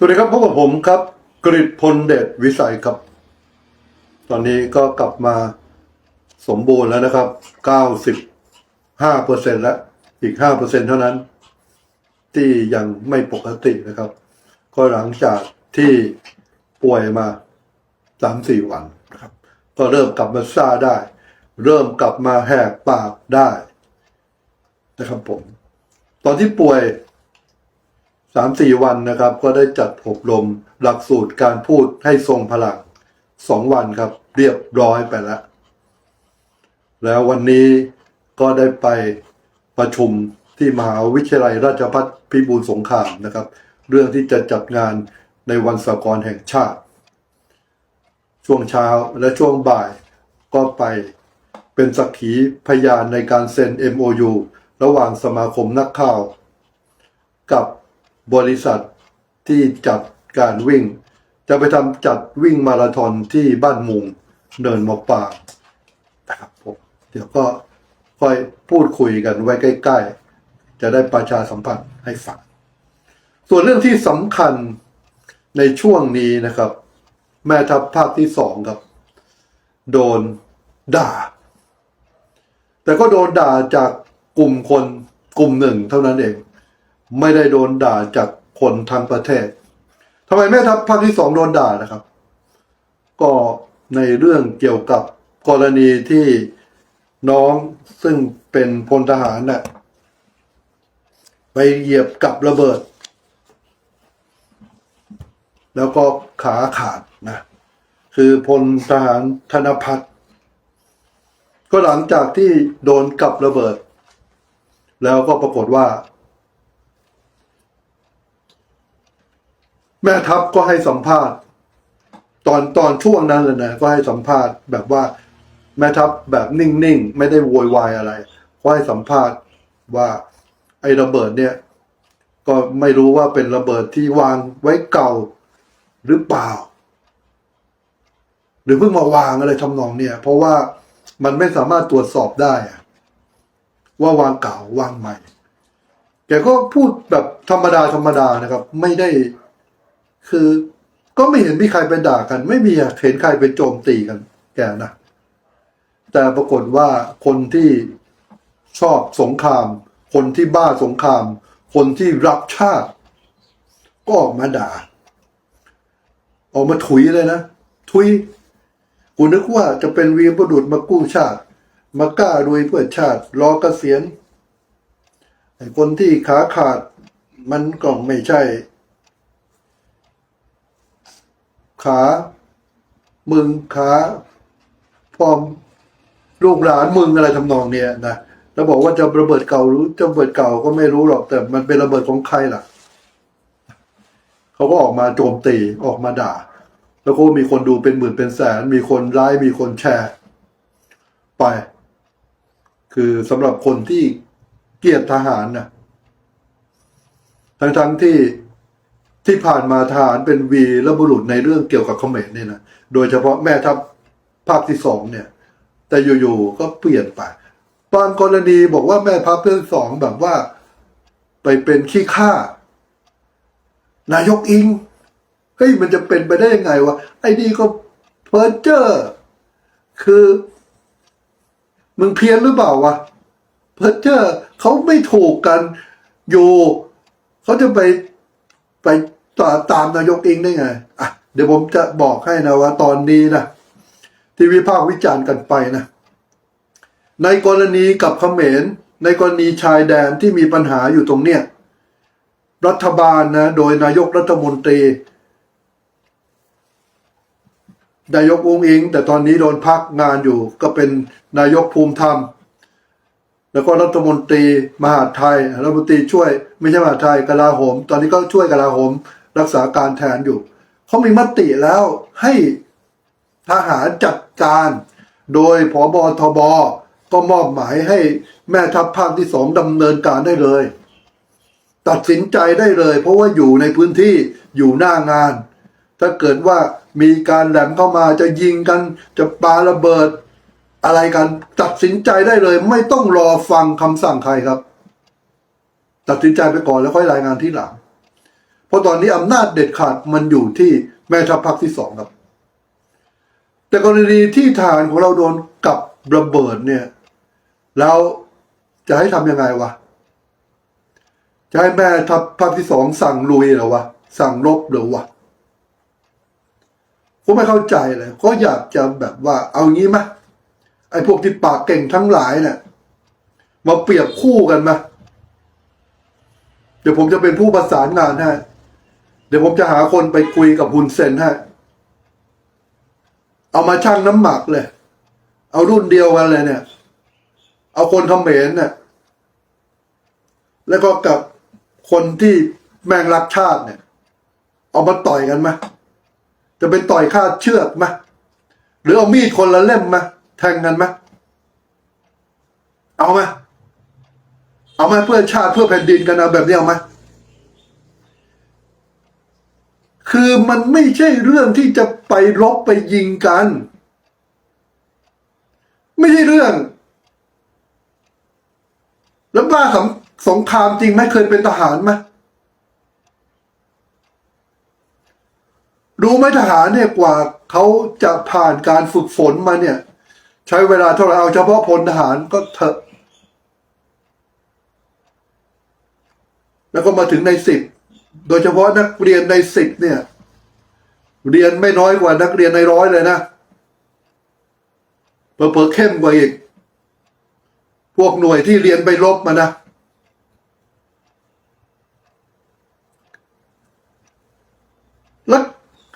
สวัสดีครับพบกับผมครับ กริตพลเดชวิสัยครับ ตอนนี้ก็กลับมาสมบูรณ์แล้วนะครับ 95เปอร์เซ็นแล้ว อีก5เปอร์เซ็นเท่านั้น ที่ยังไม่ปกตินะครับ ก็หลังจากที่ป่วยมา 3-4 วันนะครับ ก็เริ่มกลับมาซ่าได้ เริ่มกลับมาแหกปากได้นะครับผม ตอนที่ป่วย สามสี่วันนะครับ ก็ได้จัดอบรมหลักสูตรการพูดให้ทรงพลังสองวันครับ เรียบร้อยไปแล้วแล้ววันนี้ก็ได้ไปประชุมที่มหาวิทยาลัยราชภัฏพิบูลสงครามนะครับ เรื่องที่จะจัดงานในวันสากลแห่งชาติ ช่วงเช้าและช่วงบ่ายก็ไปเป็นสักขีพยานในการเซ็น MOU ระหว่างสมาคมนักข่าว กับ บริษัทที่จัดการวิ่ง จะไปทำจัดวิ่งมาราธอนที่บ้านมุงเนินมะปางนะครับผมเดี๋ยวก็ค่อยพูดคุยกันไว้ใกล้ๆ จะได้ประชาสัมพันธ์ให้ฟัง ส่วนเรื่องที่สำคัญในช่วงนี้นะครับ แม่ทัพภาคที่สองครับ โดนด่า แต่ก็โดนด่าจากกลุ่มคนกลุ่มหนึ่งเท่านั้นเอง ไม่ได้โดนด่าจากคนทั้งประเทศทำไมแม่ทัพภาคที่สองโดนด่านะครับ ก็ในเรื่องเกี่ยวกับกรณีที่น้องซึ่งเป็นพลทหารน่ะไปเหยียบกับระเบิด แล้วก็ขาขาดนะ คือพลทหารธนพัฒน์ก็หลังจากที่โดนกับระเบิด แล้วก็ปรากฏว่า แม่ทัพก็ให้สัมภาษณ์ ตอนตอนช่วงนั้นเลยนะก็ให้สัมภาษณ์แบบว่าแม่ทัพแบบนิ่งๆ ไม่ได้โวยวายอะไรก็ให้สัมภาษณ์ว่าไอ้ระเบิดเนี่ย ก็ไม่รู้ว่าเป็นระเบิดที่วางไว้เก่าหรือเปล่า หรือเพิ่งมาวางอะไรทำนองเนี่ย เพราะว่ามันไม่สามารถตรวจสอบได้ ว่าวางเก่าวางใหม่แกก็พูดแบบธรรมดาธรรมดานะครับ ไม่ได้ คือก็ไม่เห็นมีใครไปด่ากัน ไม่มีเห็นใครไปโจมตีกัน แกนะแต่ปรากฏว่าคนที่ชอบสงคราม คนที่บ้าสงคราม คนที่รักชาติ ก็ออกมาด่า ออกมาถุยเลยนะถุยกูนึกว่าจะเป็นวีรบุรุษมากู้ชาติ มากล้าดุยเพื่อชาติ รอเกษียณไอ้คนที่ขาขาดมันก็ไม่ใช่ ขา มึงขาพอมลูกหลานมึงอะไรทำนองเนี้ยนะแล้วบอกว่าจะระเบิดเก่าหรือจะระเบิดเก่าก็ไม่รู้หรอก แต่มันเป็นระเบิดของใครล่ะเขาก็ออกมาโจมตีออกมาด่า แล้วก็มีคนดูเป็นหมื่นเป็นแสน มีคนไลค์มีคนแชร์ ไป คือสำหรับคนที่เกลียดทหารนะทั้งๆทที่ ที่ผ่านมาทหารเป็นวีรบุรุษในเรื่องเกี่ยวกับเขมรเนี่ยนะโดยเฉพาะแม่ทัพภาคที่สองเนี่ย แต่อยู่ๆก็เปลี่ยนไปบางกรณีบอกว่าแม่ทัพภาคที่สองแบบว่า ไปเป็นขี้ข้านายกอิงเฮ้ยมันจะเป็นไปได้ยังไงวะไอ้นี่ก็เพอร์เจอร์ คือมึงเพี้ยนหรือเปล่าวะเพอร์เจอร์เขาไม่ถูกกันอยู่เขาจะไป ไปตตามนายกเองได้ไงอะเดี๋ยวผมจะบอกให้นะว่าตอนนี้นะที่วิพากษ์วิจารณ์กันไปนะ ในกรณีกับเขมร ในกรณีชายแดนที่มีปัญหาอยู่ตรงเนี้ยรัฐบาลนะ โดยนายกรัฐมนตรีนายกองค์อิง แต่ตอนนี้โดนพักงานอยู่ก็เป็นนายกภูมิธรรม แล้วก็รัฐมนตรีมหาไทยรัฐมนตรีช่วย ไม่ใช่มหาไทยกลาโหม ตอนนี้ก็ช่วยกลาโหม รักษาการแทนอยู่เขามีมติแล้วให้ทหารจัดการ โดยผบทบก็มอบหมายให้แม่ทัพภาคที่สองดำเนินการได้เลย ตัดสินใจได้เลย เพราะว่าอยู่ในพื้นที่อยู่หน้างาน ถ้าเกิดว่ามีการแหลมเข้ามาจะยิงกันจะปาระเบิด อะไรกันตัดสินใจได้เลย ไม่ต้องรอฟังคำสั่งใครครับ ตัดสินใจไปก่อนแล้วค่อยรายงานที่หลัง เพราะตอนนี้อำนาจเด็ดขาดมันอยู่ที่แม่ทัพภาคที่สองครับ แต่กรณีที่ฐานของเราโดนกับระเบิดเนี่ย แล้วจะให้ทำยังไงวะจะให้แม่ทัพภาคที่สองสั่งลุยเหรอวะสั่งรบเหรอวะผมไม่เข้าใจเลยก็อยากจะแบบว่าเอางี้ไหม ไอ้พวกที่ปากเก่งทั้งหลายเนี่ยมาเปรียบคู่กันมาเดี๋ยวผมจะเป็นผู้ประสานงานให้เดี๋ยวผมจะหาคนไปคุยกับฮุนเซนให้เอามาชั่งน้ำหมักเลย เอารุ่นเดียวกันเลยเนี่ย เอาคนเขมรเนี่ยแล้วก็กับคนที่แมงรักชาติเนี่ย เอามาต่อยกันไหมจะเป็นต่อยคาดเชือกไหมหรือเอามีดคนละเล่มไหม แทงกันไหมเอาไหมเอาไหมเพื่อชาติเพื่อแผ่นดินกันเอาแบบนี้เอาไหมคือมันไม่ใช่เรื่องที่จะไปรบไปยิงกัน ไม่ใช่เรื่อง แล้วบ้าสงสงครามจริงไหมเคยเป็นทหารไหมรู้ไหมทหารเนี่ยกว่าเขาจะผ่านการฝึกฝนมาเนี่ย ใช้เวลาเท่าไหร่เอาเฉพาะพลทหารก็เถอะ แล้วก็มาถึงในสิบโดยเฉพาะนักเรียนในสิบเนี่ย เรียนไม่น้อยกว่านักเรียนในร้อยเลยนะเผลอๆเข้มกว่าอีก พวกหน่วยที่เรียนไปรบมานะแล้ว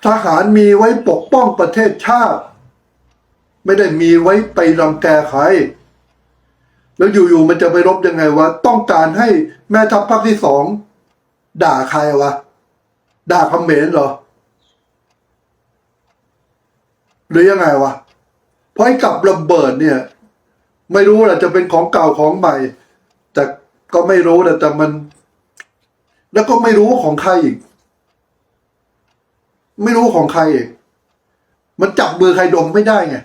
ทหารมีไว้ปกป้องประเทศชาติ ไม่ได้มีไว้ไปรังแกใคร แล้วอยู่ๆมันจะไปรบยังไงวะ ต้องการให้แม่ทัพภาคที่สองด่าใครวะ ด่าคำเขมรเหรอ หรือยังไงวะ เพราะไอ้กับระเบิดเนี่ย ไม่รู้แหละจะเป็นของเก่าของใหม่ แต่ก็ไม่รู้แต่แต่มัน แล้วก็ไม่รู้ว่าของใครอีก ไม่รู้ของใครอีก มันจับมือใครดมไม่ได้ไง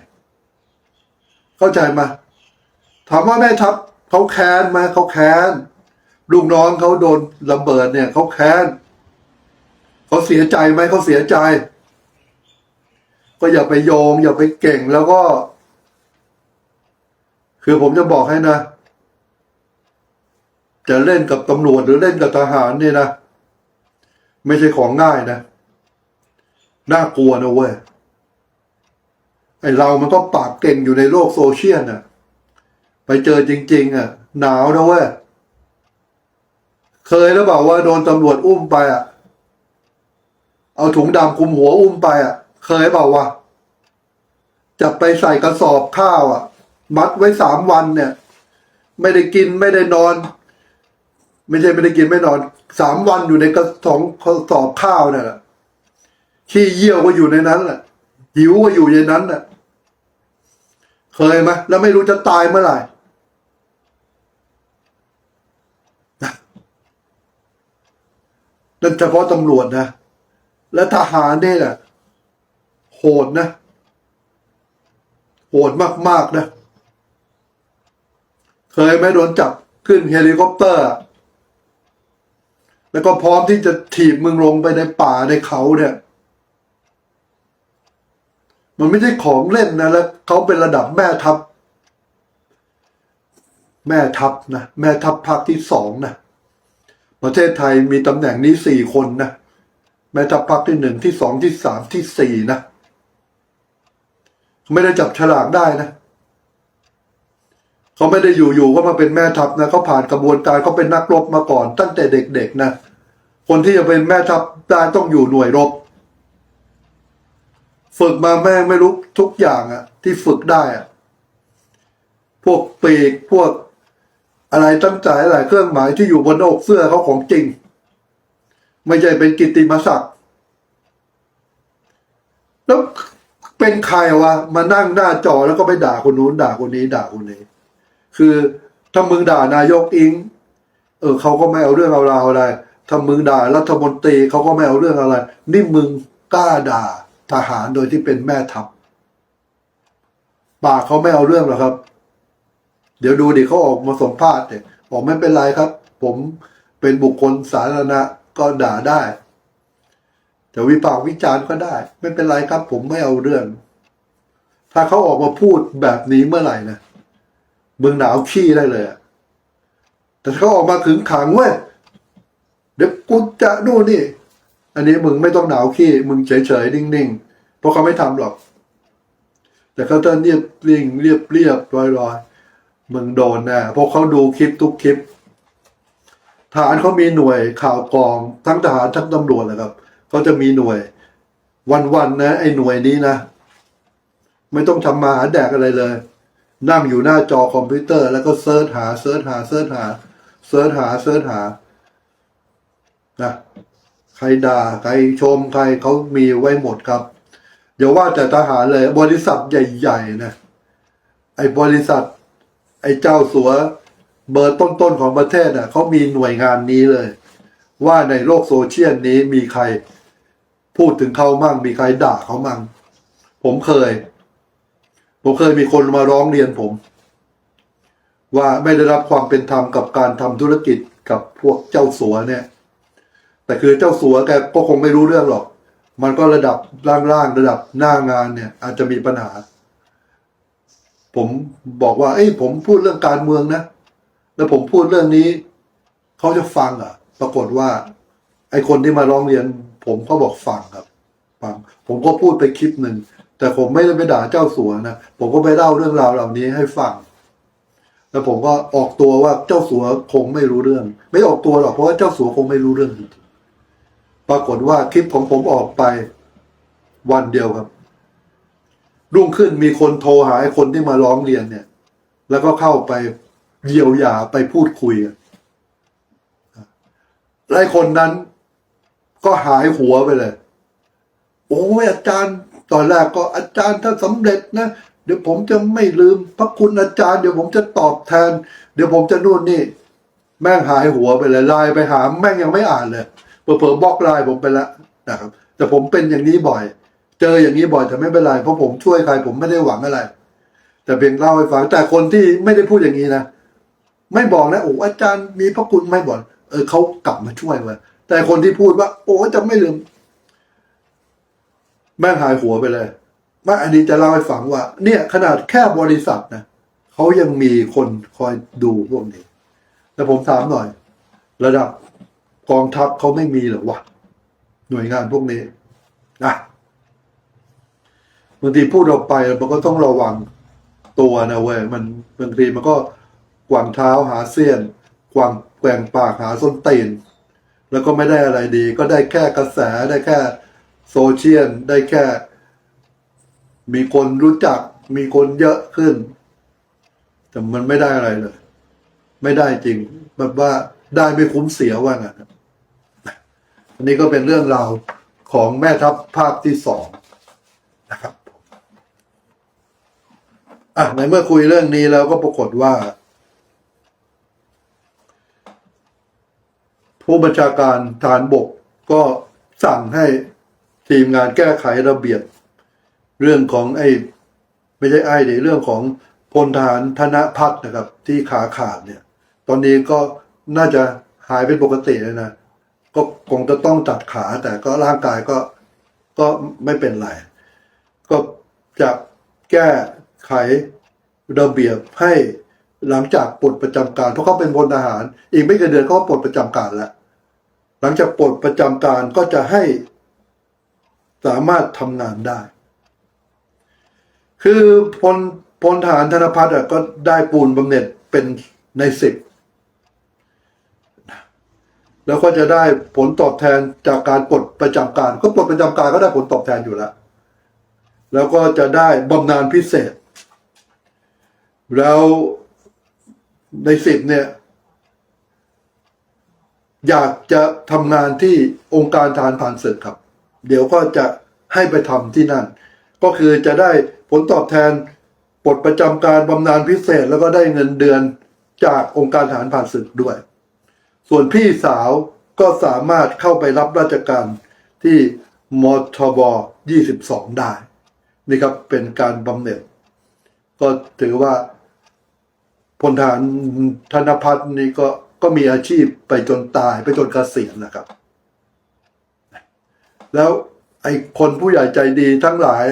เข้าใจมาถามว่าแม่ทัพเขาแค้นไหมเขาแค้นลูกน้องเขาโดนระเบิดเนี่ยเขาแค้นเขาเสียใจไหมเขาเสียใจ ก็อย่าไปโยง อย่าไปเก่งแล้วก็ คือผมจะบอกให้นะ จะเล่นกับตำรวจหรือเล่นกับทหารเนี่ยนะ ไม่ใช่ของง่ายนะ น่ากลัวนะเว้ย ไอเรามันก็ปากเก่งอยู่ในโลกโซเชียลน่ะ ไปเจอจริง ๆ อะ หนาวนะเว้ย เคยแล้วเปล่าว่าโดนตำรวจอุ้มไปอะ เอาถุงดำคลุมหัวอุ้มไปอะ เคยเปล่าวะจับไปใส่กระสอบข้าวอะ มัดไว้สามวันเนี่ย ไม่ได้กินไม่ได้นอน ไม่ใช่ไม่ได้กินไม่นอนสามวันอยู่ในกระสองกระสอบข้าวเนี่ยแหละขี้เยี่ยวก็อยู่ในนั้นแหละหิวก็อยู่ในนั้นน่ะ เคยไหมแล้วไม่รู้จะตายเมื่อไหร่นั่นเฉพาะตำรวจนะ และทหารเนี่ยนะโหดนะ โหดมาก ๆ นะ เคยไหมโดนจับขึ้นเฮลิคอปเตอร์ แล้วก็พร้อมที่จะถีบมึงลงไปในป่าในเขาเนี่ย มันไม่ใช่ของเล่นนะแล้วเขาเป็นระดับแม่ทัพ แม่ทัพนะแม่ทัพภาคที่สองนะประเทศไทยมีตำแหน่งนี้สี่คนนะแม่ทัพภาคที่หนึ่งที่สองที่สามที่สี่นะไม่ได้จับฉลากได้นะเขาไม่ได้อยู่ๆก็มาเป็นแม่ทัพนะเขาผ่านกระบวนการเขาเป็นนักรบมาก่อน ตั้งแต่เด็กๆนะคนที่จะเป็นแม่ทัพได้ต้องอยู่หน่วยรบ ฝึกมาแม่งไม่รู้ทุกอย่างอะที่ฝึกได้อะพวกปีกพวกอะไรตั้งใจหลายเครื่องหมายที่อยู่บนอกเสื้อเขาของจริง ไม่ใช่เป็นกิตติมศักดิ์แล้วเป็นใครวะมานั่งหน้าจอแล้วก็ไปด่าคนนู้นด่าคนนี้ ด่าคนนี้ คือถ้ามึงด่านายกอิง เออเขาก็ไม่เอาเรื่องเอาราวอะไรถ้ามึงด่ารัฐมนตรีเขาก็ไม่เอาเรื่องอะไร นี่มึงกล้าด่า ทหารโดยที่เป็นแม่ทัพปากเขาไม่เอาเรื่องหรอกครับ เดี๋ยวดูดิเขาออกมาสัมภาษณ์เนี่ยบอกไม่เป็นไรครับ ผมเป็นบุคคลสาธารณะก็ด่าได้จะวิพากษ์วิจารณ์ก็ได้ ไม่เป็นไรครับ ผมไม่เอาเรื่อง ถ้าเขาออกมาพูดแบบนี้เมื่อไหร่นะมึงหนาวขี้ได้เลยแต่เขาออกมาขึงขังเว้ยเดี๋ยวกูจะนู่นนี่ อันนี้มึงไม่ต้องหนาวขี้มึงเฉยๆนิ่งๆเพราะเขาไม่ทำหรอก แต่เขาจะเรียบเรียงเรียบเรียบร้อยๆมึงโดนแน่เพราะเขาดูคลิปทุกคลิปทหารเขามีหน่วยข่าวกรองทั้งทหารทั้งตำรวจเลยครับเขาจะมีหน่วย วันๆนะ ไอ้หน่วยนี้นะ ไม่ต้องทำมาหาแดกอะไรเลย นั่งอยู่หน้าจอคอมพิวเตอร์แล้วก็เซิร์ชหาเซิร์ชหาเซิร์ชหาเซิร์ชหาเซิร์ชหานะ ใครด่าใครชมใครเขามีไว้หมดครับอย่าว่าแต่ทหารเลย บริษัทใหญ่ๆนะไอ้บริษัท ไอ้เจ้าสัวเบอร์ต้นๆของประเทศอะเขามีหน่วยงานนี้เลย ว่าในโลกโซเชียลนี้มีใครพูดถึงเขามั่ง มีใครด่าเขามั่ง ผมเคย ผมเคยมีคนมาร้องเรียนผม ว่าไม่ได้รับความเป็นธรรมกับการทำธุรกิจกับพวกเจ้าสัวเนี่ย แต่คือเจ้าสัวแกก็คงไม่รู้เรื่องหรอก มันก็ระดับล่างๆระดับหน้างานเนี่ย อาจจะมีปัญหา ผมบอกว่า เอ้ยผมพูดเรื่องการเมืองนะ แล้วผมพูดเรื่องนี้ เขาจะฟังอะ ปรากฏว่า ไอคนที่มาร้องเรียน ผมก็บอกฟังครับ ฟัง ผมก็พูดไปคลิปหนึ่ง แต่ผมไม่ได้ไปด่าเจ้าสัวนะ ผมก็ไปเล่าเรื่องราวเหล่านี้ให้ฟังแล้วผมก็ออกตัวว่าเจ้าสัวคงไม่รู้เรื่อง ไม่ออกตัวหรอกเพราะว่าเจ้าสัวคงไม่รู้เรื่องจริง ปรากฏว่าคลิปของผมออกไปวันเดียวครับ รุ่งขึ้นมีคนโทรหาไอ้คนที่มาร้องเรียนเนี่ย แล้วก็เข้าไปเยียวยาไปพูดคุยไอ้คนนั้นก็หายหัวไปเลย โอ้ยอาจารย์ ตอนแรกก็อาจารย์ถ้าสำเร็จนะ เดี๋ยวผมจะไม่ลืมพระคุณอาจารย์ เดี๋ยวผมจะตอบแทน เดี๋ยวผมจะนู่นนี่ แม่งหายหัวไปเลยไลน์ไปหา แม่งยังไม่อ่านเลย เผลอๆบล็อกไลน์ผมไปแล้วนะครับ แต่ผมเป็นอย่างนี้บ่อย เจออย่างนี้บ่อยแต่ไม่เป็นไร เพราะผมช่วยใครผมไม่ได้หวังอะไร แต่เพียงเล่าให้ฟังแต่คนที่ไม่ได้พูดอย่างนี้นะไม่บอกนะโอ้อาจารย์มีพระคุณไม่บอกเออเขากลับมาช่วยเว้ยแต่คนที่พูดว่า โอ้จะไม่ลืมแม่งหายหัวไปเลยมาอันนี้จะเล่าให้ฟังว่า เนี่ยขนาดแค่บริษัทนะเขายังมีคนคอยดูพวกนี้ แต่ผมถามหน่อย ระดับ กองทัพเขาไม่มีหรอวะหน่วยงานพวกนี้นะบางทีพูดออกไปมันก็ต้องระวังตัวนะเว้ยมันบางทีมันก็กวางเท้าหาเสี้ยน กวางแกว่งปากหาส้นตีน แล้วก็ไม่ได้อะไรดี ก็ได้แค่กระแสได้แค่โซเชียลได้แค่ มีคนรู้จัก มีคนเยอะขึ้น แต่มันไม่ได้อะไรเลย ไม่ได้จริงแบบว่าได้ไม่คุ้มเสียว่างั้นนะ อันนี้ก็เป็นเรื่องราวของแม่ทัพภาคที่สองนะครับอะในเมื่อคุยเรื่องนี้แล้วก็ปรากฏว่า ผู้บัญชาการฐานบกก็สั่งให้ทีมงานแก้ไขระเบียบ เรื่องของไอ้ไม่ใช่ไอ้เดิเรื่องของพลทหารธนพัฒน์นะครับ ที่ขาขาดเนี่ย ตอนนี้ก็น่าจะหายเป็นปกติแล้วนะ ก็คงจะต้องตัดขา แต่ก็ร่างกายก็ก็ไม่เป็นไร ก็จะแก้ไขระเบียบให้หลังจากปลดประจำการ เพราะเขาเป็นพลทหาร อีกไม่กี่เดือนเขาก็ปลดประจำการแล้วหลังจากปลดประจำการก็จะให้สามารถทำงานได้ คือพลพลทหารธนพัฒน์ก็ได้ปูนบำเหน็จเป็นในสิบ แล้วก็จะได้ผลตอบแทนจากการปลดประจำการ ก็ปลดประจำการก็ได้ผลตอบแทนอยู่แล้ว แล้วก็จะได้บำนาญพิเศษ แล้วในสิบเนี่ย อยากจะทำงานที่องค์การทหารผ่านศึกครับ เดี๋ยวก็จะให้ไปทำที่นั่น ก็คือจะได้ผลตอบแทนปลดประจำการบำนาญพิเศษ แล้วก็ได้เงินเดือนจากองค์การทหารผ่านศึกด้วย ส่วนพี่สาวก็สามารถเข้าไปรับราชการที่มทบ 22 ได้ นี่ครับเป็นการบำเหน็จ ก็ถือว่าพลทหารธนพัฒน์นี่ก็ก็มีอาชีพไปจนตายไปจนเกษียณนะครับ แล้วไอ้คนผู้ใหญ่ใจดีทั้งหลาย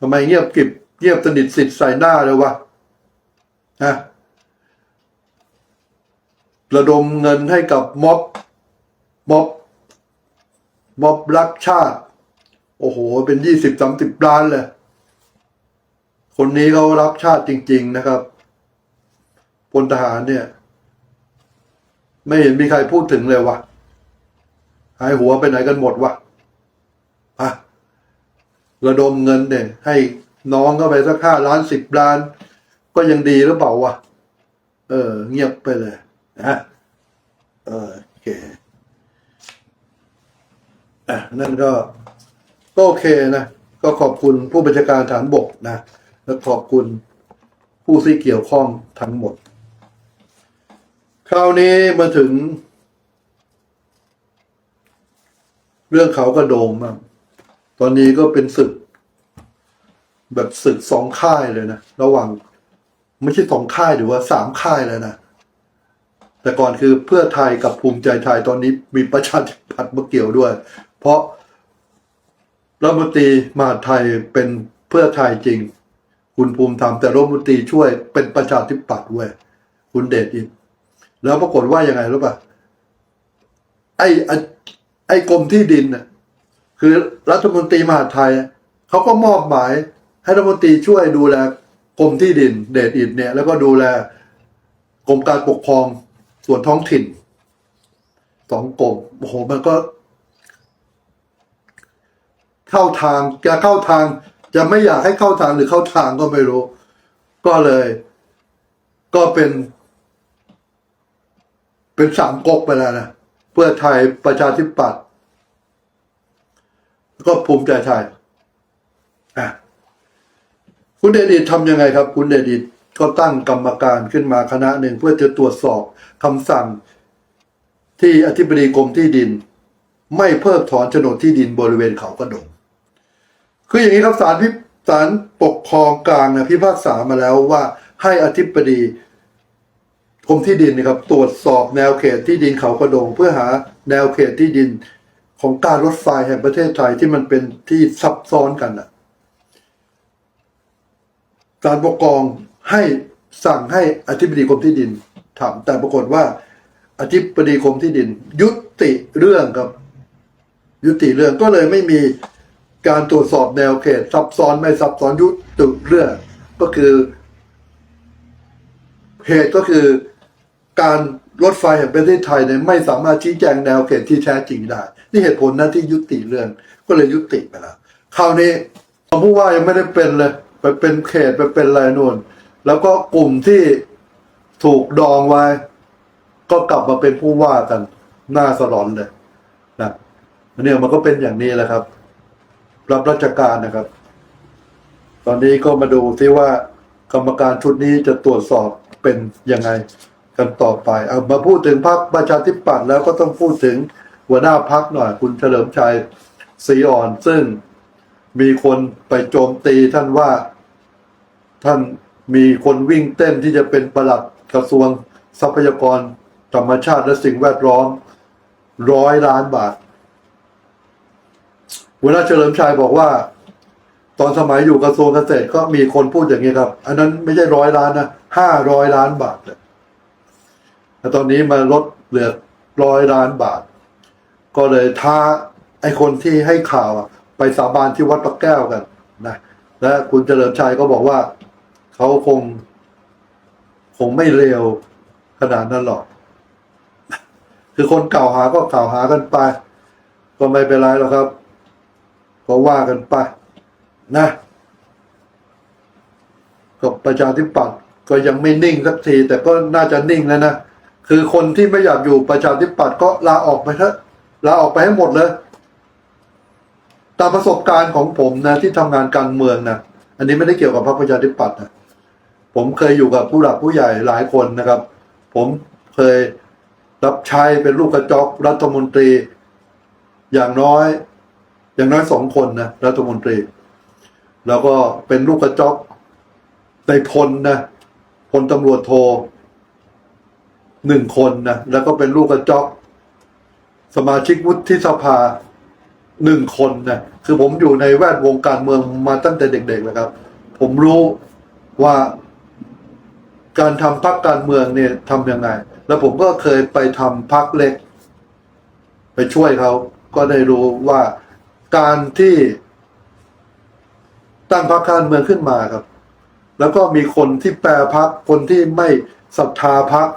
ทำไมเงียบกิบเงียบสนิทสิทธิ์ใส่หน้าเลยวะฮะ ระดมเงินให้กับม็อบม็อบม็อบรักชาติ โอ้โห เป็นยี่สิบสามสิบล้านเลย คนนี้เขารักชาติจริง ๆนะครับพลทหารเนี่ย ไม่เห็นมีใครพูดถึงเลยวะหายหัวไปไหนกันหมดวะอะระดมเงินเนี่ย ให้น้องเข้าไปสักห้าล้านสิบล้าน ก็ยังดีหรือเปล่าวะเออ เงียบไปเลย นะโอเคอะนั่นก็ก็โอเคนะ ก็ขอบคุณผู้บัญชาการฐานบกนะ และขอบคุณผู้ที่เกี่ยวข้องทั้งหมด คราวนี้มาถึง เรื่องเขากระโดงบ้างตอนนี้ก็เป็นศึก แบบศึกสองค่ายเลยนะ ระหว่าง ไม่ใช่สองค่ายหรือว่าสามค่ายเลยนะ แต่ก่อนคือเพื่อไทยกับภูมิใจไทยตอนนี้มีประชาธิปัตย์มาเกี่ยวด้วย เพราะรัฐมนตรีมหาไทยเป็นเพื่อไทยจริง คุณภูมิธรรมแต่รัฐมนตรีช่วยเป็นประชาธิปัตย์เว้ยคุณเดชอินแล้วปรากฏว่ายังไงรู้ป่ะไอ้ไอ้กรมที่ดินน่ะคือรัฐมนตรีมหาไทยเขาก็มอบหมายให้รัฐมนตรีช่วยดูแลกรมที่ดิน เดชอินเนี่ย แล้วก็ดูแลกรมการปกครอง ส่วนท้องถิ่นสองกรมโอ้โหมันก็ เข้าทางจะเข้าทาง จะไม่อยากให้เข้าทางหรือเข้าทางก็ไม่รู้ ก็เลย ก็เป็น เป็นสามก๊กไปแล้วนะเพื่อไทยประชาธิปัตย์ก็ภูมิใจไทยอะคุณเดดิตทำยังไงครับ คุณเดดิต ก็ตั้งกรรมการขึ้นมาคณะหนึ่งเพื่อจะตรวจสอบคำสั่งที่อธิบดีกรมที่ดิน ไม่เพิกถอนโฉนดที่ดินบริเวณเขากระดงคืออย่างนี้ครับศาลพิศาลปกครองกลางนะพิพากษามาแล้วว่าให้อธิบดีกรมที่ดินนะครับ ตรวจสอบแนวเขตที่ดินเขากระดง เพื่อหาแนวเขตที่ดินของการรถไฟแห่งประเทศไทยที่มันเป็นที่ซับซ้อนกันอะการปกครอง ให้สั่งให้อธิบดีกรมที่ดินทำแต่ปรากฏว่า อธิบดีกรมที่ดิน ยุติเรื่องครับ ยุติเรื่องก็เลยไม่มีการตรวจสอบแนวเขต ซับซ้อนไม่ซับซ้อนยุติเรื่องก็คือเหตุก็คือการรถไฟแห่งประเทศไทยเนี่ยไม่สามารถชี้แจงแนวเขตที่แท้จริงได้ นี่เหตุผลนะที่ยุติเรื่อง ก็เลยยุติไปแล้วคราวนี้ผู้ว่ายังไม่ได้เป็นเลยไปเป็นเขตไปเป็นอะไรนู่น แล้วก็กลุ่มที่ถูกดองไว้ ก็กลับมาเป็นผู้ว่ากันหน้าสลอนเลยนะเนี่ยมันก็เป็นอย่างนี้แหละครับ รับราชการนะครับ ตอนนี้ก็มาดูซิว่ากรรมการชุดนี้จะตรวจสอบเป็นยังไงกันต่อไปเอามาพูดถึงพรรคประชาธิปัตย์แล้วก็ต้องพูดถึงหัวหน้าพักหน่อย คุณเฉลิมชัยศรีอ่อนซึ่งมีคนไปโจมตีท่านว่าท่าน มีคนวิ่งเต้นที่จะเป็นประหลัดกระทรวงทรัพยากรธรรมชาติและสิ่งแวดล้อมร้อยล้านบาทหัวหน้าเฉลิมชัยบอกว่า ตอนสมัยอยู่กระทรวงเกษตรก็มีคนพูดอย่างนี้ครับ อันนั้นไม่ใช่ร้อยล้านนะห้าร้อยล้านบาทเลยแต่ตอนนี้มาลดเหลือร้อยล้านบาท ก็เลยท้าไอ้คนที่ให้ข่าวไปสาบานที่วัดพระแก้วกันนะและคุณเฉลิมชัยก็บอกว่า เขาคง คงไม่เร็วขนาดนั้นหรอก คือคนกล่าวหาก็กล่าวหากันไป ก็ไม่เป็นไรหรอกครับก็ว่ากันไป นะก็ประชาธิปัตย์ก็ยังไม่นิ่งสักที แต่ก็น่าจะนิ่งแล้วนะคือคนที่ไม่อยากอยู่ประชาธิปัตย์ก็ลาออกไปเถอะลาออกไปให้หมดเลยตามประสบการณ์ของผมนะ ที่ทำงานการเมืองนะอันนี้ไม่ได้เกี่ยวกับพรรคประชาธิปัตย์นะ ผมเคยอยู่กับผู้หลักผู้ใหญ่หลายคนนะครับ ผมเคยรับใช้เป็นลูกกระจอกรัฐมนตรี อย่างน้อย อย่างน้อยสองคนนะรัฐมนตรี แล้วก็เป็นลูกกระจอกในพลนะพลตำรวจโทหนึ่งคนนะแล้วก็เป็นลูกกระจอกสมาชิกวุฒิสภาหนึ่งคนนะคือผมอยู่ในแวดวงการเมืองมาตั้งแต่เด็กๆนะครับ ผมรู้ว่า การทำพักการเมืองเนี่ยทำยังไง แล้วผมก็เคยไปทำพักเล็ก ไปช่วยเขาก็ได้รู้ว่าการที่ตั้งพรรคการเมืองขึ้นมาครับ แล้วก็มีคนที่แปรพักคนที่ไม่ศรัทธาพัก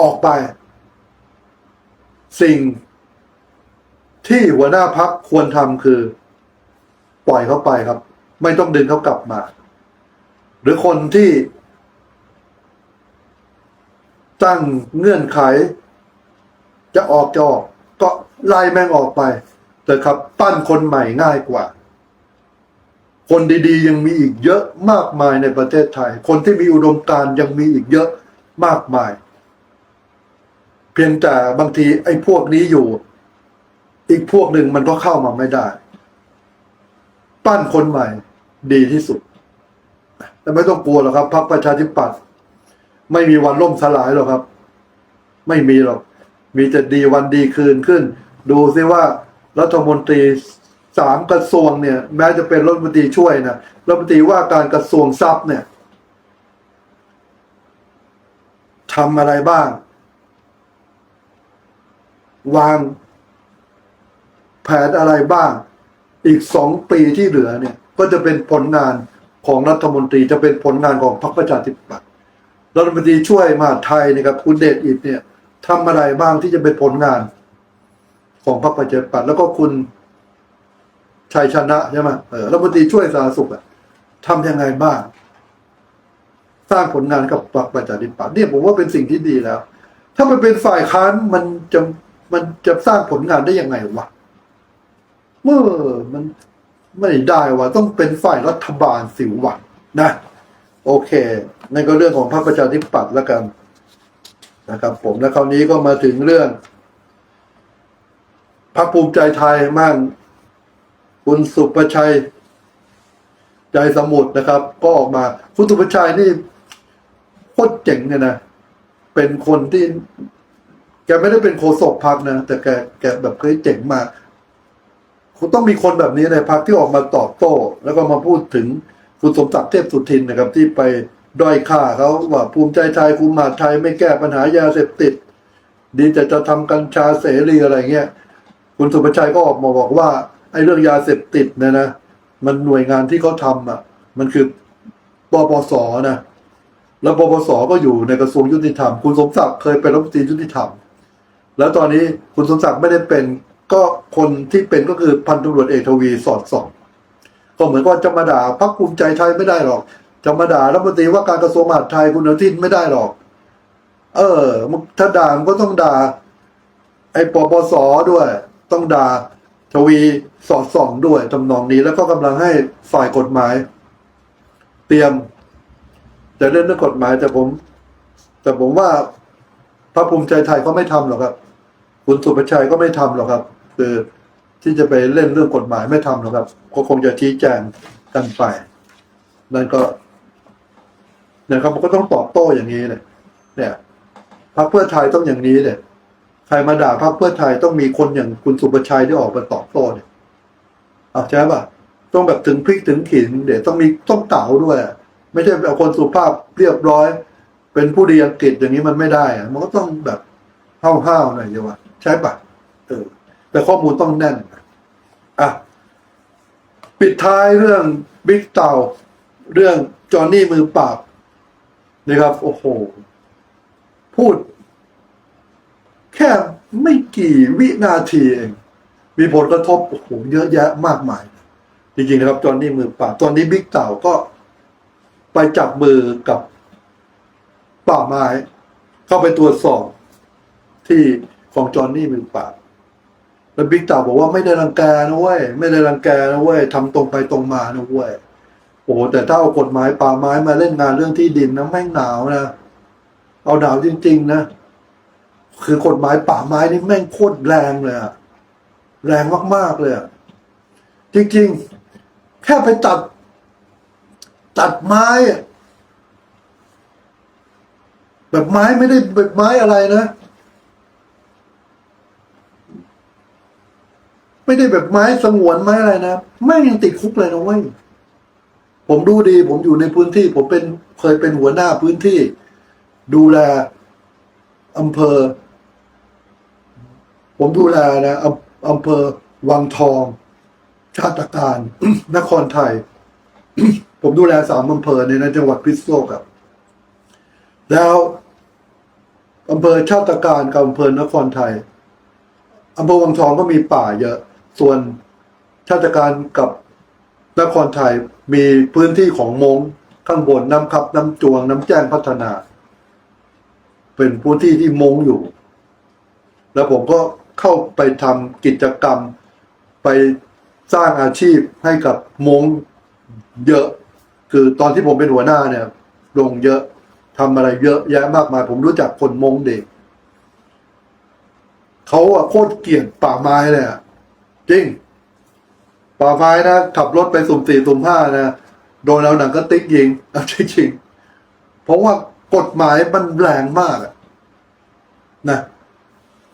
ออกไป สิ่งที่หัวหน้าพักควรทำคือ ปล่อยเขาไปครับ ไม่ต้องดึงเขากลับมา รือคนที่ ตั้งเงื่อนไข จะออกจะออก ก็ไล่แม่งออกไปแต่ครับปั้นคนใหม่ง่ายกว่า คนดีๆ ยังมีอีกเยอะมากมายในประเทศไทย คนที่มีอุดมการณ์ยังมีอีกเยอะมากมาย เพียงแต่บางทีไอ้พวกนี้อยู่ อีกพวกหนึ่งมันก็เข้ามาไม่ได้ ปั้นคนใหม่ดีที่สุด แต่ไม่ต้องกลัวหรอกครับพรรคประชาธิปัตย์ไม่มีวันล่มสลายหรอกครับ ไม่มีหรอก มีแต่ดีวันดีคืนขึ้น ดูซิว่ารัฐมนตรีสามกระทรวงเนี่ย แม้จะเป็นรัฐมนตรีช่วยนะรัฐมนตรีว่าการกระทรวงทรัพย์เนี่ยทำอะไรบ้าง วางแผนอะไรบ้าง อีกสองปีที่เหลือเนี่ย ก็จะเป็นผลงาน ของรัฐมนตรีจะเป็นผลงานของพรรคประชาธิปัตย์รัฐมนตรีช่วยมหาไทยนะครับคุณเดชอิดเนี่ยทำอะไรบ้างที่จะเป็นผลงานของพรรคประชาธิปัตย์แล้วก็คุณชัยชนะใช่ไหมเออรัฐมนตรีช่วยสาธารณสุขอะทำยังไงบ้าง สร้างผลงานกับพรรคประชาธิปัตย์เนี่ยผมว่าเป็นสิ่งที่ดีแล้ว ถ้ามันเป็นฝ่ายค้านมันจะมันจะสร้างผลงานได้ยังไงวะเมื่อมัน ไม่ได้ว่าต้องเป็นฝ่ายรัฐบาลสิวะนะ โอเคนั่นก็เรื่องของพรรคประชาธิปัตย์แล้วกันนะครับ ผมแล้วคราวนี้ก็มาถึงเรื่องพรรคภูมิใจไทยมั่งคุณสุประชัย ใจสมุทรนะครับ ก็ออกมา คุณสุประชัยนี่โคตรเจ๋งเนี่ยนะเป็นคนที่ แกไม่ได้เป็นโฆษกพรรคนะ แต่แกแกแบบเคยเจ๋งมาก คุณต้องมีคนแบบนี้ในพักที่ออกมาตอบโต้ แล้วก็มาพูดถึงคุณสมศักดิ์เทพสุทินนะครับ ที่ไปด้อยค่าเขาว่าภูมิใจไทยคุมมาดไทยไม่แก้ปัญหายาเสพติด ดีแต่จะทำกัญชาเสรีอะไรเงี้ยคุณสุภชัยก็ออกมาบอกว่าไอ้เรื่องยาเสพติดเนี่ยนะ มันหน่วยงานที่เขาทำอะ มันคือปปสนะแล้วปปสก็อยู่ในกระทรวงยุติธรรม คุณสมศักดิ์เคยเป็นรัฐมนตรียุติธรรม แล้วตอนนี้คุณสมศักดิ์ไม่ได้เป็น ก็คนที่เป็นก็คือพันตำรวจเอกทวีสอดส่องก็เหมือนว่าจะมาด่าพรรคภูมิใจไทยไม่ได้หรอก จะมาด่ารัฐมนตรีว่าการกระทรวงมหาดไทยคุณอนุทินไม่ได้หรอก เออถ้าด่ามันก็ต้องด่า ไอ้ปปสด้วย ต้องด่าทวีสอดส่องด้วยทำนองนี้ แล้วก็กำลังให้ฝ่ายกฎหมาย เตรียมจะเล่นเรื่องกฎหมายแต่ผม แต่ผมว่าพรรคภูมิใจไทยเขาไม่ทำหรอกครับ คุณสุประชัยก็ไม่ทำหรอกครับ คือที่จะไปเล่นเรื่องกฎหมายไม่ทำหรอกครับ ก็คงจะชี้แจงกันไป นั่นก็นะครับมันก็ต้องตอบโต้อย่างนี้เลยเนี่ยพรรคเพื่อไทยต้องอย่างนี้เนี่ยใครมาด่าพรรคเพื่อไทยต้องมีคนอย่างคุณสุประชัยที่ออกมาตอบโต้เนี่ยเอะใช่ป่ะต้องแบบถึงพริกถึงขินเดี๋ยวต้องมีต้องเต่าด้วย ไม่ใช่เอาคนสุภาพเรียบร้อย เป็นผู้ดีอังกฤษอย่างนี้มันไม่ได้อะมันก็ต้องแบบห้าวๆหน่อยเดียวะใช่ป่ะเออ แต่ข้อมูลต้องแน่นอะปิดท้ายเรื่องบิ๊กเต่าเรื่องจอห์นนี่มือปราบนะครับ โอ้โห พูด แค่ไม่กี่วินาทีเอง มีผลกระทบโอ้โหเยอะแยะมากมาย จริงๆนะครับ จอห์นนี่มือปราบตอนนี้บิ๊กเต่าก็ไปจับมือกับป่าไม้ เข้าไปตรวจสอบที่ของจอห์นนี่มือปราบ แล้วบิ๊กเต่าบอกว่าไม่ได้รังแกนะเว้ยไม่ได้รังแกนะเว้ยทำตรงไปตรงมานะเว้ยโอ้โหแต่ถ้าเอากฎหมายป่าไม้มาเล่นงานเรื่องที่ดินนะแม่งหนาวนะเอาหนาวจริง ๆ นะคือกฎหมายป่าไม้นี่แม่งโคตรแรงเลยอะแรงมากๆเลยอะจริงๆ แค่ไปตัด ตัดไม้ แบบไม้ไม่ได้แบบไม้อะไรนะ ไม่ได้แบบไม้สงวนไม้อะไรนะแม่งยังติดคุกเลยนะเว้ยผมดูดี ผมอยู่ในพื้นที่ ผมเป็นเคยเป็นหัวหน้าพื้นที่ ดูแลอำเภอ ผมดูแลนะอำอำเภอวังทอง ชาตการ นครไทย ผมดูแลสามอำเภอในนจังหวัดพิษณุโลกครับ แล้วอำเภอชาตการกับอำเภอนครไทยอำเภอวังทองก็มีป่าเยอะ ส่วนชาติการกับนครไทยมีพื้นที่ของมงข้างบนน้ำคับน้ำจวงน้ำแจ้งพัฒนา เป็นพื้นที่ที่มงอยู่ แล้วผมก็เข้าไปทำกิจกรรม ไปสร้างอาชีพให้กับมงเยอะ คือตอนที่ผมเป็นหัวหน้าเนี่ยลงเยอะทำอะไรเยอะแยะมากมาย ผมรู้จักคนมงเด็กเขาอะโคตรเกลียดป่าไม้เลยอะ จริง ป่าไม้นะขับรถไปสุ่มสี่สุ่มห้านะโดนเอาหนังกระติกยิงเอาจริงๆเพราะว่ากฎหมายมันแรงมากนะ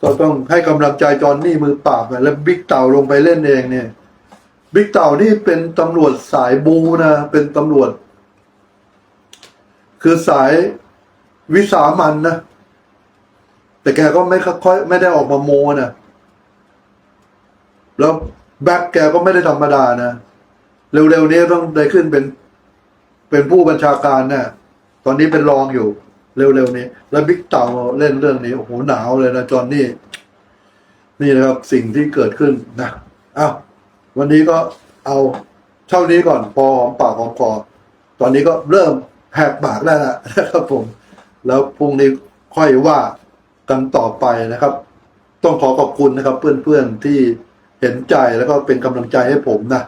ก็ต้องให้กำลังใจจอนนี่มือปราบอะแล้วบิ๊กเต่าลงไปเล่นเองเนี่ยบิ๊กเต่านี่เป็นตำรวจสายบูนะเป็นตำรวจ คือสายวิสามันนะแต่แกก็ไม่ค่อยไม่ได้ออกมาโมนะ แล้วแบ็คแกก็ไม่ได้ธรรมดานะ เร็วๆนี้ต้องได้ขึ้นเป็น เป็นผู้บัญชาการนะตอนนี้เป็นรองอยู่ เร็วๆนี้ แล้วบิ๊กเต่าเล่นเรื่องนี้โอ้โหหนาวเลยนะจอนนี่ นี่นะครับสิ่งที่เกิดขึ้นนะอ้าววันนี้ก็เอาเท่านี้ก่อนพอหอมปากหอมคอตอนนี้ก็เริ่มแหกปากแล้วนะนะครับผม แล้วพรุ่งนี้ค่อยว่ากันต่อไปนะครับ ต้องขอขอบคุณนะครับ เพื่อนๆที่ เห็นใจแล้วก็เป็นกำลังใจให้ผมนะ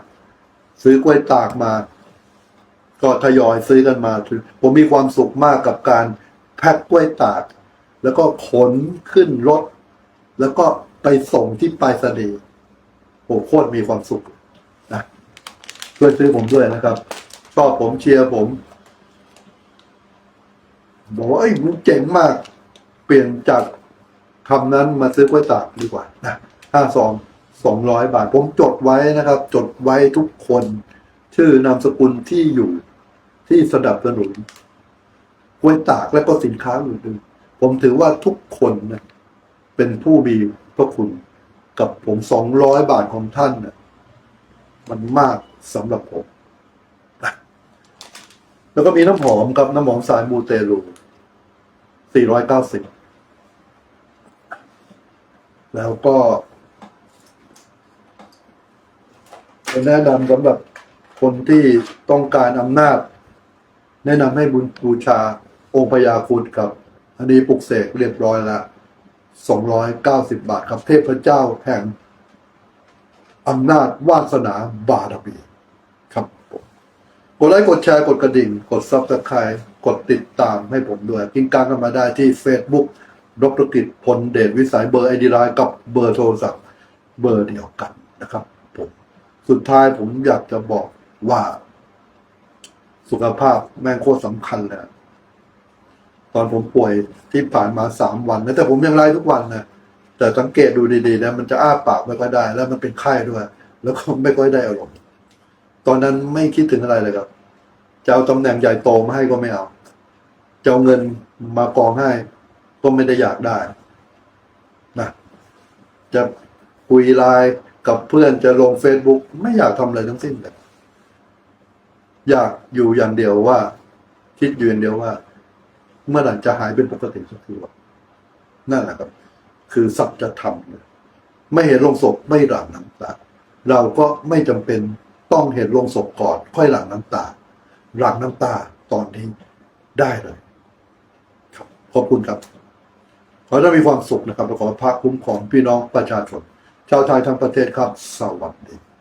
ซื้อกล้วยตากมา ก็ทยอยซื้อกันมา ผมมีความสุขมากกับการแพ็คกล้วยตาก แล้วก็ขนขึ้นรถ แล้วก็ไปส่งที่ปลายสนีย์โอ้โคตรมีความสุขนะช่วยซื้อผมด้วยนะครับชอบผมเชียร์ผม บอกว่าเอ้มึงเจ๋งมาก เปลี่ยนจากคำนั้นมาซื้อกล้วยตากดีกว่านะห้าสอง ร้อยบาท ผมจดไว้นะครับ จดไว้ทุกคน ชื่อนามสกุลที่อยู่ที่สนับสนุนกล้วยตากและก็สินค้าอื่นๆผมถือว่าทุกคนนะเป็นผู้มีพระคุณกับผมสองร้อยบาทของท่านนะมันมากสำหรับผมแล้วก็มีน้ำหอมกับน้ำหอมสายมูเตลูสี่ร้อยเก้าสิบแล้วก็ แนะนำสำหรับคนที่ต้องการอำนาจ แนะนำให้บุญบูชาองค์พญาคุณกับอันนี้ปลุกเสกเรียบร้อยแล้วสองร้อยเก้าสิบบาทครับเทพเจ้าแห่งอำนาจวาสนาบารมีครับกดไลค์กดแชร์กดกระดิ่ง กดซับสไครต์กดติดตามให้ผมด้วยกินการกันมาได้ที่ Facebook ดรกิจพลเดชวิสัยเบอร์ไอดีไลน์กับเบอร์โทรศัพท์เบอร์เดียวกันนะครับ สุดท้ายผมอยากจะบอกว่า สุขภาพแม่งโคตรสำคัญเลยตอนผมป่วยที่ผ่านมาสามวันนะแต่ผมยังไล่ทุกวันนะแต่สังเกตดูดีๆนะมันจะอ้าปากไม่ค่อยได้ แล้วมันเป็นไข้ด้วย แล้วก็ไม่ค่อยได้อารมณ์ตอนนั้นไม่คิดถึงอะไรเลยครับจะเอาตำแหน่งใหญ่โตมาให้ก็ไม่เอาจะเอาเงินมากองให้ ก็ไม่ได้อยากได้นะจะคุยไลน์ กับเพื่อนจะลงเฟซบุ๊กไม่อยากทำอะไรทั้งสิ้นเลยอยากอยู่อย่างเดียวว่า คิดอยู่อย่างเดียวว่า เมื่อไหร่จะหายเป็นปกติสักทีวะนั่นแหละครับ คือสัจธรรมเลยไม่เห็นลงศพไม่หลั่งน้ำตา เราก็ไม่จำเป็นต้องเห็นลงศพก่อนค่อยหลั่งน้ำตา หลั่งน้ำตาตอนนี้ได้เลย ครับขอบคุณครับขอให้มีความสุขนะครับและขอพระคุ้มของพี่น้องประชาชน ชาวไทยทั้งประเทศครับ สวัสดี